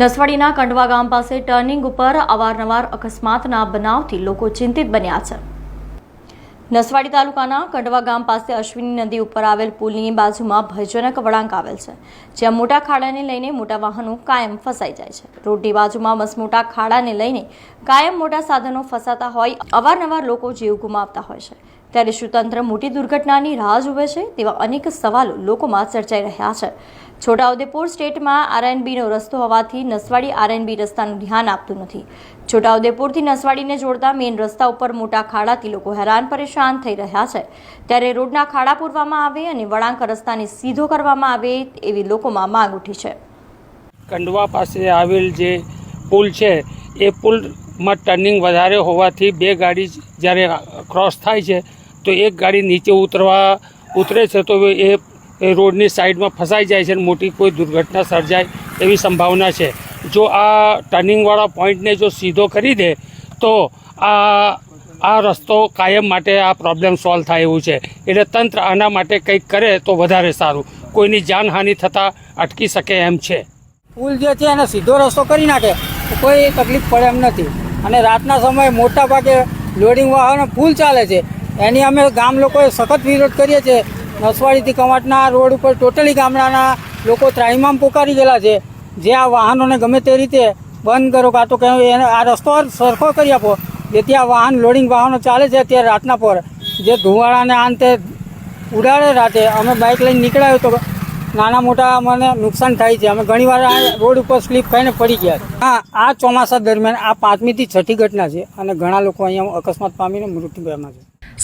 નસવાડીના કંડવા ગામ પાસે ટર્નિંગ ઉપર અવારનવાર અકસ્માતના બનાવથી લોકો ચિંતિત બન્યા છે. નસવાડી તાલુકાના કંડવા ગામ પાસે અશ્વિની નદી ઉપર આવેલ પુલની બાજુમાં ભયજનક વળાંક આવેલ છે, જ્યાં મોટા ખાડાને લઈને મોટા વાહનો કાયમ ફસાઈ જાય છે. રોડની બાજુમાં મસમોટા ખાડાને લઈને કાયમ મોટા સાધનો ફસાતા હોય, અવારનવાર લોકો જીવ ગુમાવતા હોય છે. ત્યારે શું તંત્ર મોટી દુર્ઘટનાની રાહ જુએ છે તેવા અનેક સવાલો લોકોમાં ચર્ચાઈ રહ્યા છે. છોટાઉદેપુર સ્ટેટમાં આરએનબીનો રસ્તો હોવાથી નસવાડી આરએનબી રસ્તાનું ધ્યાન આપતું નથી. છોટાઉદેપુરથી નસવાડીને જોડતા મેઇન રસ્તા ઉપર મોટા ખાડાથી લોકો હેરાન પરેશાન થઈ રહ્યા છે. ત્યારે રોડના ખાડા પૂરવામાં આવે અને વળાંક રસ્તાને સીધો કરવામાં આવે એવી લોકોમાં માંગ ઉઠી છે. કંડવા પાસે આવેલ જે પુલ છે, એ પુલમાં ટર્નિંગ વધારે હોવાથી બે ગાડી જ્યારે ક્રોસ થાય છે તો એક ગાડી નીચે ઉતરવા ઉતરે છે તો એ રોડની સાઈડમાં ફસાઈ જાય છે અને મોટી કોઈ દુર્ઘટના સર્જાય એવી સંભાવના છે. જો આ ટર્નિંગવાળા પોઈન્ટને જો સીધો કરી દે, તો આ આ રસ્તો કાયમ માટે આ પ્રોબ્લેમ સોલ્વ થાય એવું છે. એટલે તંત્ર આના માટે કંઈક કરે તો વધારે સારું. કોઈની જાનહાનિ થતાં અટકી શકે એમ છે. પુલ જે છે એને સીધો રસ્તો કરી નાખે, તો કોઈ તકલીફ પડે એમ નથી. અને રાતના સમયે મોટા ભાગે લોડિંગ વાહનો ફૂલ ચાલે છે. એની અમે ગામ લોકોએ સખત વિરોધ કરીએ છીએ. નસવાડીથી કવાંટના રોડ ઉપર ટોટલી ગામડાના લોકો ત્રાહિમામ પોકારી ગયેલા છે. જે આ વાહનોને ગમે તે રીતે બંધ કરો કાં તો કે એને આ રસ્તો સરખો કરી આપો. જેથી આ વાહન લોડિંગ વાહનો ચાલે છે ત્યારે રાતના પર. જે ધુવાળાને અંતે ઉડાડે રાતે અમે બાઇક લઈને નીકળ્યા તો નાના મોટા મને નુકસાન થાય છે. અમે ઘણીવાર રોડ ઉપર સ્લીપ ખાઈને પડી ગયા. હા, આ ચોમાસા દરમિયાન આ પાંચમીથી છઠ્ઠી ઘટના છે અને ઘણા લોકો અહીંયા અકસ્માત પામીને મૃત્યુ પામ્યા છે.